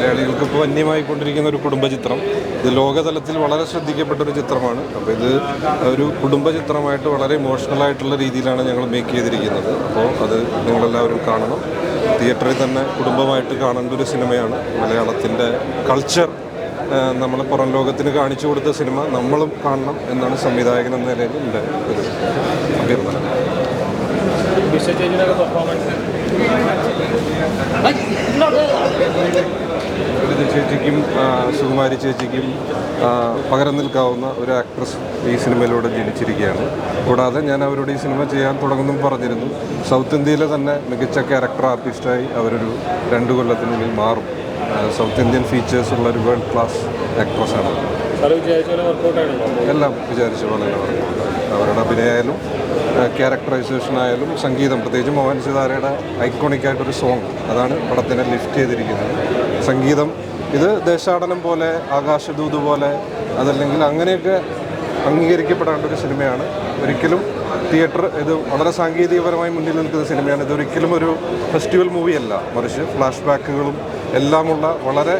മലയാളികൾക്ക് ഇപ്പോൾ അന്യമായിക്കൊണ്ടിരിക്കുന്ന ഒരു കുടുംബചിത്രം. ഇത് ലോകതലത്തിൽ വളരെ ശ്രദ്ധിക്കപ്പെട്ട ഒരു ചിത്രമാണ്. അപ്പോൾ ഇത് ഒരു കുടുംബചിത്രമായിട്ട് വളരെ ഇമോഷണൽ ആയിട്ടുള്ള രീതിയിലാണ് ഞങ്ങൾ മേക്ക് ചെയ്തിരിക്കുന്നത്. അപ്പോൾ അത് നിങ്ങളെല്ലാവരും കാണണം. തിയേറ്ററിൽ തന്നെ കുടുംബമായിട്ട് കാണേണ്ട ഒരു സിനിമയാണ്. മലയാളത്തിന്റെ കൾച്ചർ നമ്മൾ പുറം ലോകത്തിന് കാണിച്ചു കൊടുത്ത സിനിമ നമ്മളും കാണണം എന്നാണ് സംവിധായകൻ എന്ന നിലയിൽ എന്റെ ഒരു അഭ്യർത്ഥന ചേച്ചിക്കും സുകുമാരി ചേച്ചിക്കും പകരം നിൽക്കാവുന്ന ഒരു ആക്ട്രസ് ഈ സിനിമയിലൂടെ ജനിച്ചിരിക്കുകയാണ്. കൂടാതെ ഞാൻ അവരോട് ഈ സിനിമ ചെയ്യാൻ തുടങ്ങുന്നു പറഞ്ഞിരുന്നു. സൗത്ത് ഇന്ത്യയിലെ തന്നെ മികച്ച ക്യാരക്ടർ ആർട്ടിസ്റ്റായി അവരൊരു രണ്ടു കൊല്ലത്തിനുള്ളിൽ മാറും. സൗത്ത് ഇന്ത്യൻ ഫീച്ചേഴ്സ് ഉള്ള ഒരു വേൾഡ് ക്ലാസ് ആക്ട്രസ് ആണ്. എല്ലാം വിചാരിച്ച പോലെ അവരുടെ അഭിനയമായാലും ക്യാരക്ടറൈസേഷൻ ആയാലും സംഗീതം. പ്രത്യേകിച്ച് മോഹൻ സിതാരയുടെ ഐക്കോണിക് ആയിട്ടൊരു സോങ് അതാണ് പടത്തിനെ ലിഫ്റ്റ് ചെയ്തിരിക്കുന്നത്. സംഗീതം ഇത് ദേശാടനം പോലെ ആകാശദൂത് പോലെ അതല്ലെങ്കിൽ അങ്ങനെയൊക്കെ അംഗീകരിക്കപ്പെടേണ്ട ഒരു സിനിമയാണ്. ഒരിക്കലും തിയേറ്റർ ഇത് വളരെ സാങ്കേതികപരമായി മുന്നിൽ നിൽക്കുന്ന സിനിമയാണ്. ഇതൊരിക്കലും ഒരു ഫെസ്റ്റിവൽ മൂവിയല്ല മറിച്ച് ഫ്ലാഷ് ബാക്കുകളും എല്ലാമുള്ള വളരെ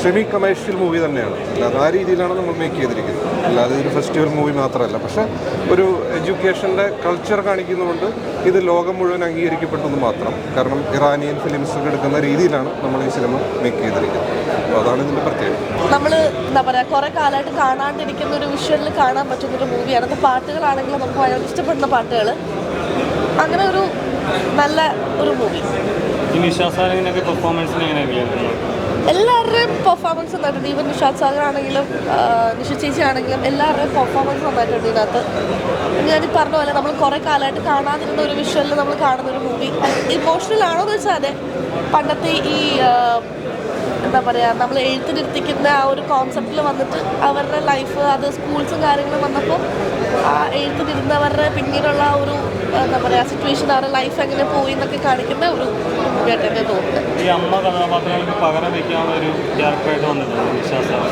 സെമി കമേഴ്ഷ്യൽ മൂവി തന്നെയാണ്. അല്ലാതെ ആ രീതിയിലാണ് നമ്മൾ മേക്ക് ചെയ്തിരിക്കുന്നത്. അല്ലാതെ ഒരു ഫെസ്റ്റിവൽ മൂവി മാത്രമല്ല. പക്ഷേ ഒരു എഡ്യൂക്കേഷന്റെ കൾച്ചർ കാണിക്കുന്നതുകൊണ്ട് ഇത് ലോകം മുഴുവൻ അംഗീകരിക്കപ്പെട്ടെന്ന് മാത്രം. കാരണം ഇറാനിയൻ ഫിലിംസ് ഒക്കെ എടുക്കുന്ന രീതിയിലാണ് നമ്മൾ ഈ സിനിമ മേക്ക് ചെയ്തിരിക്കുന്നത്. അപ്പോൾ അതാണ് ഇതിന്റെ പ്രത്യേകത. നമ്മൾ എന്താ പറയുക കുറേ കാലമായിട്ട് കാണാണ്ടിരിക്കുന്ന ഒരു വിഷ്വലിൽ കാണാൻ പറ്റുന്ന ഒരു മൂവിയാണ് അത് പാട്ടുകളാണെങ്കിലും നമുക്ക് ഭയങ്കര ഇഷ്ടപ്പെടുന്ന പാട്ടുകൾ അങ്ങനെ ഒരു നല്ല ഒരു മൂവി ഈ പെർഫോമൻസിന് എങ്ങനെ വിലയിരുത്തുന്നത് എല്ലാവരുടെയും പെർഫോമൻസ് നന്നായിട്ടുണ്ട് ഈവൻ നിഷാദ് സാഗർ ആണെങ്കിലും നിഷു ചേച്ചി ആണെങ്കിലും എല്ലാവരുടെയും പെർഫോമൻസ് നന്നായിട്ടുണ്ട് ഇതിനകത്ത്. ഞാൻ പറഞ്ഞ പോലെ നമ്മൾ കുറേ കാലമായിട്ട് കാണാതിരുന്ന ഒരു വിഷ്വലിൽ നമ്മൾ കാണുന്ന ഒരു മൂവി ഇമോഷണൽ ആണോ എന്ന് വെച്ചാൽ അതെ. പണ്ടത്തെ ഈ എന്താ പറയുക നമ്മൾ എഴുത്തിനിരുത്തിക്കുന്ന ആ ഒരു കോൺസെപ്റ്റിൽ വന്നിട്ട് അവരുടെ ലൈഫ് അത് സ്കൂൾസും കാര്യങ്ങളും വന്നപ്പോൾ ആ എഴുത്തിനിരുന്നവരുടെ പിന്നീടുള്ള ആ ഒരു എന്താ പറയുക സിറ്റുവേഷൻ അവരുടെ ലൈഫ് എങ്ങനെ പോയി എന്നൊക്കെ കാണിക്കുന്ന ഒരു മൂവിയായിട്ട് തോന്നുന്നത്. ഈ അമ്മ കഥാപാത്രങ്ങൾക്ക് പകരം വയ്ക്കാവുന്ന ഒരു ക്യാരക്ടറായിട്ട് വന്നിട്ടുണ്ട് നിശാസാര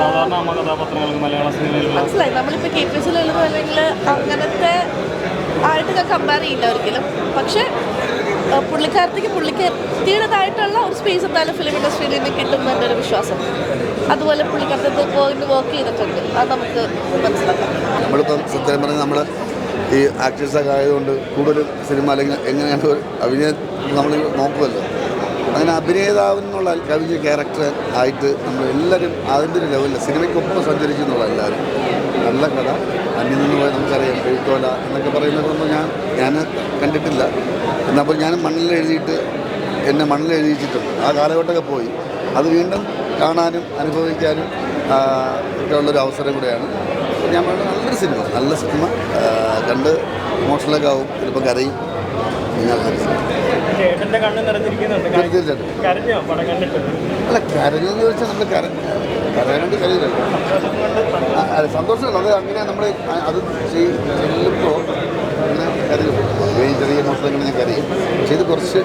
സാധാരണ അമ്മ കഥാപാത്രങ്ങൾക്ക് മലയാള മനസ്സിലായി. നമ്മളിപ്പോൾ കെ പി എസ് അല്ലെങ്കിൽ അങ്ങനത്തെ ആയിട്ട് കമ്പയർ ചെയ്യില്ല ഒരിക്കലും. പക്ഷേ പുള്ളിക്കാരത്തേക്ക് പുള്ളിക്കാരത്തിയുടേതായിട്ടുള്ള ഒരു സ്പേസ് എന്തായാലും ഫിലിം ഇൻഡസ്ട്രിയിൽ നിന്ന് കിട്ടും എന്റെ ഒരു വിശ്വാസം. അതുപോലെ പുള്ളിക്കാരത്തെ പോയിന്റ് വർക്ക് ചെയ്തിട്ടുണ്ട്. അത് നമുക്ക് മനസ്സിലാക്കാം. നമ്മളിപ്പം സത്യം പറഞ്ഞാൽ നമ്മൾ ഈ ആക്ടേഴ്സൊക്കെ ആയതുകൊണ്ട് കൂടുതലും സിനിമ അല്ലെങ്കിൽ എങ്ങനെയാണ് അഭിനയം നമ്മൾ നോക്കുമല്ലോ. അങ്ങനെ അഭിനേതാവെന്നുള്ള കവിഞ്ഞ ക്യാരക്ടർ ആയിട്ട് നമ്മൾ എല്ലാവരും അതിന്റെ ഒരു ലെവലിൽ സിനിമയ്ക്കൊപ്പം സഞ്ചരിച്ചു എന്നുള്ള എല്ലാവരും. നല്ല കഥ. അന്യം നിന്ന് പോയി നമുക്കറിയാം എഴുത്തോല എന്നൊക്കെ പറയുന്നതൊന്നും ഞാൻ ഞാൻ കണ്ടിട്ടില്ല. എന്നപ്പോൾ ഞാൻ മണ്ണിൽ എഴുതിയിട്ട് എന്നെ മണ്ണിൽ എഴുതിയിട്ടുണ്ട്. ആ കാലഘട്ടമൊക്കെ പോയി. അത് വീണ്ടും കാണാനും അനുഭവിക്കാനും ഒക്കെ ഉള്ളൊരു അവസരം കൂടെയാണ്. ഞാൻ പറയുന്നത് നല്ലൊരു സിനിമ. നല്ല സിനിമ. കണ്ട് ഇമോഷണലൊക്കെ ആവും. ചിലപ്പോൾ കരയും. തീർച്ചയായിട്ടും. അല്ല കരഞ്ഞെന്ന് ചോദിച്ചാൽ നമ്മൾ കര കരയില്ലല്ലോ ആ, അല്ല സന്തോഷമല്ല അത് അങ്ങനെ നമ്മൾ അത് ചെല്ലുമ്പോൾ അങ്ങനെ കരയും ചെറിയ ഇമോഷണൽ അങ്ങനെ ഞാൻ കരയും. പക്ഷേ ഇത് കുറച്ച്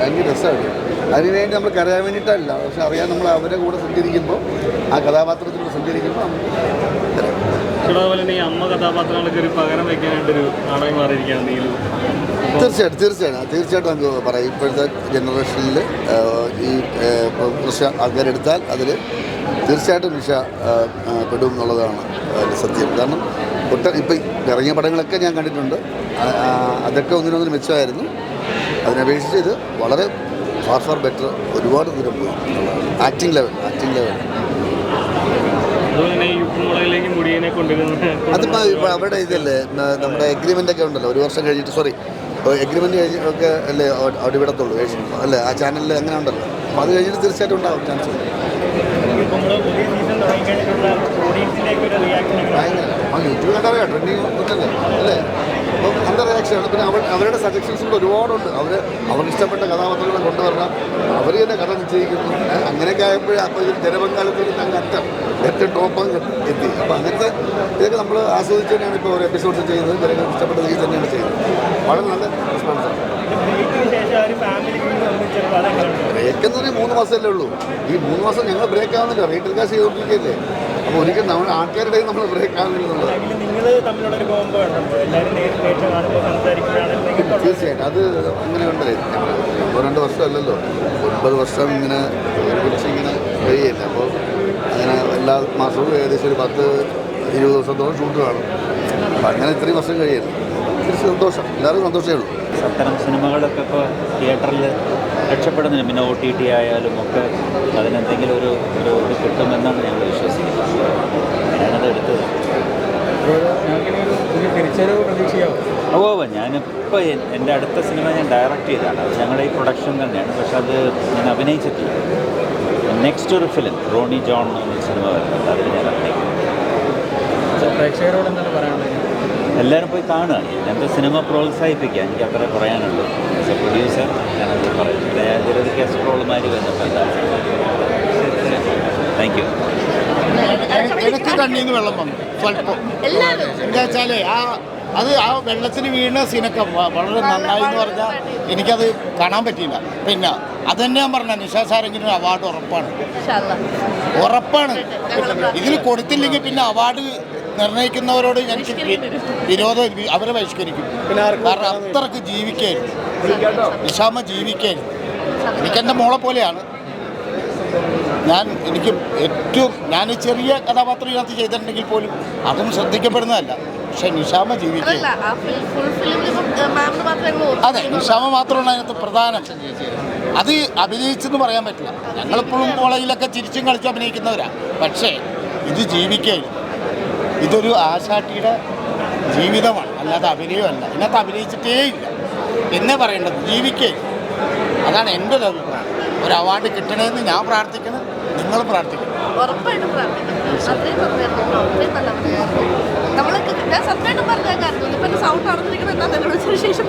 അതിന്റെ രസമാണ്. അതിനുവേണ്ടി നമ്മൾ കരയാൻ വേണ്ടിയിട്ടല്ല. പക്ഷെ അറിയാൻ നമ്മൾ അവരെ കൂടെ സഞ്ചരിക്കുമ്പോൾ ആ കഥാപാത്രത്തിലൂടെ സഞ്ചരിക്കുമ്പോൾ നമുക്ക്. അതുപോലെ തന്നെ ഈ അമ്മ കഥാപാത്രങ്ങൾക്ക് ഒരു പകരം വയ്ക്കാനായിട്ടൊരു നാടകം മാറിയിരിക്കുകയാണ് നീലു. തീർച്ചയായിട്ടും തീർച്ചയായിട്ടും. തീർച്ചയായിട്ടും നമുക്ക് പറയാം. ഇപ്പോഴത്തെ ജനറേഷനിൽ ഈ കൃഷി ആൾക്കാരെടുത്താൽ അതിൽ തീർച്ചയായിട്ടും നിഷ പെടും എന്നുള്ളതാണ് സത്യം. കാരണം ഒട്ട ഇപ്പം ഇറങ്ങിയ പടങ്ങളൊക്കെ ഞാൻ കണ്ടിട്ടുണ്ട്. അതൊക്കെ ഒന്നിനൊന്നിന് മെച്ചമായിരുന്നു. അതിനപേക്ഷിച്ച് ഇത് വളരെ ഫാർ ഫാർ ബെറ്റർ ഒരുപാട് ദൂരം പോയി. ആക്ടിങ് ലെവൽ ആക്ടിങ് ലെവൽ അതിപ്പോൾ ഇപ്പോൾ അവിടെ ഇതല്ലേ നമ്മുടെ എഗ്രിമെന്റ് ഒക്കെ ഉണ്ടല്ലോ. ഒരു വർഷം കഴിഞ്ഞിട്ട് സോറി എഗ്രിമെന്റ് കഴിഞ്ഞ് ഒക്കെ അല്ലേ അവിടെ- വിടത്തുള്ളൂ. അല്ലേ ആ ചാനലിൽ അങ്ങനെ ഉണ്ടല്ലോ? അപ്പോൾ അത് കഴിഞ്ഞിട്ട് തീർച്ചയായിട്ടും ഉണ്ടാവും ചാൻസ് ഉണ്ട് യൂട്യൂബ് കണ്ടറിയാം ട്രെൻഡിങ് ഒന്നല്ലേ അല്ലേ? അപ്പം നല്ല റിയാക്ഷനാണ് പിന്നെ അവർ അവരുടെ സജഷൻസ് കൂടെ ഒരുപാടുണ്ട്. അവർ അവർക്ക് ഇഷ്ടപ്പെട്ട കഥാപാത്രങ്ങളെ കൊണ്ടുവരണം. അവർ തന്നെ കഥ നിശ്ചയിക്കുന്നു. അങ്ങനെയൊക്കെ ആയപ്പോഴേ അപ്പോൾ ഇത് ജനപങ്കാളിത്തത്തിൽ അങ്ങ് അറ്റം ഏറ്റവും ടോപ്പ് എത്തി. അപ്പോൾ അങ്ങനത്തെ ഇതൊക്കെ നമ്മൾ ആസ്വദിച്ച് തന്നെയാണ് ഇപ്പോൾ ഒരു എപ്പിസോഡ് ചെയ്യുന്നത്. ജനങ്ങൾക്ക് ഇഷ്ടപ്പെട്ട രീതിയിൽ തന്നെയാണ് ചെയ്യുന്നത്. വളരെ നല്ല റെസ്പോൺസാണ് ബ്രേക്ക് എന്ന് പറഞ്ഞാൽ മൂന്ന് മാസമല്ലേ ഉള്ളൂ. ഈ മൂന്ന് മാസം ഞങ്ങൾ ബ്രേക്ക് ആവുന്നില്ല. റേറ്റ് കാശ് ചെയ്തുകൊണ്ടിരിക്കുകയല്ലേ അപ്പോൾ ഒരിക്കലും നമ്മൾ ആൾക്കാരുടെ നമ്മൾ എല്ലാവരും സംസാരിക്കുമ്പോഴാണെങ്കിലും തീർച്ചയായിട്ടും. അത് അങ്ങനെ ഉണ്ടല്ലേ? ഇപ്പോൾ രണ്ട് വർഷമല്ലല്ലോ. ഒൻപത് വർഷം ഇങ്ങനെ ഒരുമിച്ച് ഇങ്ങനെ കഴിയില്ല അപ്പോൾ അങ്ങനെ എല്ലാ മാസവും ഏകദേശം ഒരു പത്ത് ഇരുപത് ദിവസത്തോളം ഷൂട്ട് കാണും. അപ്പം അങ്ങനെ ഇത്രയും വർഷം കഴിയില്ല ഇത്തിരി സന്തോഷം. എല്ലാവർക്കും സന്തോഷമേ ഉള്ളൂ. അത്തരം സിനിമകളൊക്കെ ഇപ്പോൾ തിയേറ്ററിൽ രക്ഷപ്പെടുന്നില്ല പിന്നെ ഒ ടി ടി ആയാലും ഒക്കെ അതിനെന്തെങ്കിലും ഒരു ഒരു ഇത് കിട്ടുമെന്നാണ് ഞങ്ങൾ വിശ്വസിക്കുന്നത്. ഞാനത് എടുത്തത്. ഓ ഞാനിപ്പോൾ എന്റെ അടുത്ത സിനിമ ഞാൻ ഡയറക്റ്റ് ചെയ്തതാണ്. അത് ഞങ്ങളുടെ ഈ പ്രൊഡക്ഷൻ തന്നെയാണ്. പക്ഷെ അത് ഞാൻ അഭിനയിച്ചിട്ടില്ല. നെക്സ്റ്റ് ഒരു ഫിലിം റോണി ജോൺ എന്ന സിനിമ വരുന്നുണ്ട്. അതിൽ ഞാൻ അഭിനയിക്കുന്നു പ്രേക്ഷകരോട് എന്താണ് പറയാനുള്ളത്? എല്ലാവരും പോയി കാണുക. എന്റെ സിനിമ പ്രോത്സാഹിപ്പിക്കുക. എനിക്ക് അത്ര പറയാനുള്ളൂ. ആസ് എ പ്രൊഡ്യൂസർ ഞാനത് പറയും. പിന്നെ ഞാൻ ബന്ധപ്പെട്ട താങ്ക് യു എനിക്ക് വെള്ളം വന്നു. സ്വല്പം. എല്ലാവരും. എന്താ വെച്ചാലേ ആ അത് ആ വെള്ളത്തിന് വീണ സീനൊക്കെ വളരെ നന്നായി എന്ന് പറഞ്ഞാൽ എനിക്കത് കാണാൻ പറ്റിയില്ല. പിന്നെ അത് തന്നെ ഞാൻ പറഞ്ഞ നിഷാ സാരെങ്കിലും അവാർഡ് ഉറപ്പാണ്. ഉറപ്പാണ്. ഇതിന് കൊടുത്തില്ലെങ്കിൽ പിന്നെ അവാർഡ് നിർണയിക്കുന്നവരോട് എനിക്ക് വി- വിരോധം അവരെ ബഹിഷ്കരിക്കും കാരണം അത്രയ്ക്ക് ജീവിക്കായിരുന്നു നിഷാമ ജീവിക്കായിരുന്നു എനിക്കെന്റെ മോളെ പോലെയാണ്. ഞാൻ എനിക്ക് ഏറ്റവും ഞാൻ ചെറിയ കഥാപാത്രം ഇതിനകത്ത് ചെയ്തിട്ടുണ്ടെങ്കിൽ പോലും അതും ശ്രദ്ധിക്കപ്പെടുന്നതല്ല. പക്ഷെ നിഷാമ ജീവിക്കും. അതെ നിഷാമ മാത്രമാണ് അതിനകത്ത് പ്രധാനം. അത് അഭിനയിച്ചെന്ന് പറയാൻ പറ്റില്ല. ഞങ്ങളിപ്പോഴും കോളേജിലൊക്കെ ചിരിച്ചും കളിച്ചും അഭിനയിക്കുന്നവരാണ് പക്ഷേ ഇത് ജീവിക്കുകയില്ല ഇതൊരു ആശാട്ടിയുടെ ജീവിതമാണ്. അല്ലാതെ അഭിനയമല്ല. ഇതിനകത്ത് അഭിനയിച്ചിട്ടേ ഇല്ല. എന്നേ പറയേണ്ടത് ജീവിക്കേ. അതാണ് എന്റെ ഒരു അഭിപ്രായം. ഒരു അവാർഡ് കിട്ടണമെന്ന് ഞാൻ പ്രാർത്ഥിക്കണം നിങ്ങൾ പ്രാർത്ഥിക്കണം ഉറപ്പായിട്ടും പ്രാർത്ഥിക്കണം അത്രയും നന്നായിരുന്നു അത്രയും നല്ല. നമ്മളൊക്കെ ഞാൻ സത്യമായിട്ടും പറഞ്ഞാൽ കാരണം ഇപ്പം സൗണ്ട് അറിഞ്ഞിരിക്കണം എന്നാൽ എന്നോട് ശേഷം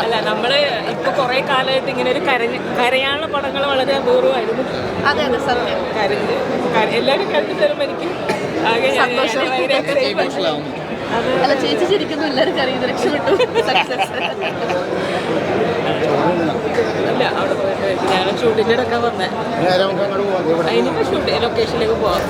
അല്ല നമ്മൾ ഇപ്പൊ കുറെ കാലമായിട്ട് ഇങ്ങനെ ഒരു കരഞ്ഞ് കരയാനുള്ള പടങ്ങൾ വളരെ അപൂർവമായിരുന്നു. അതെ അതെ സത്യം. കരഞ്ഞ് കര- എല്ലാവരും കരഞ്ഞു തരുമ്പോൾ എനിക്ക്. അല്ല ചേച്ചി ചിരിക്കുന്നു എല്ലാവരും കറിയുന്നു രക്ഷപ്പെട്ടു. സക്സസ് അല്ല അവിടെ പോയിട്ട് ഞാൻ ഷൂട്ടിന്റെ ഇടക്കാൻ വന്നേ അതിനിപ്പോ ഷൂട്ട് ലൊക്കേഷനിലേക്ക് പോവാം.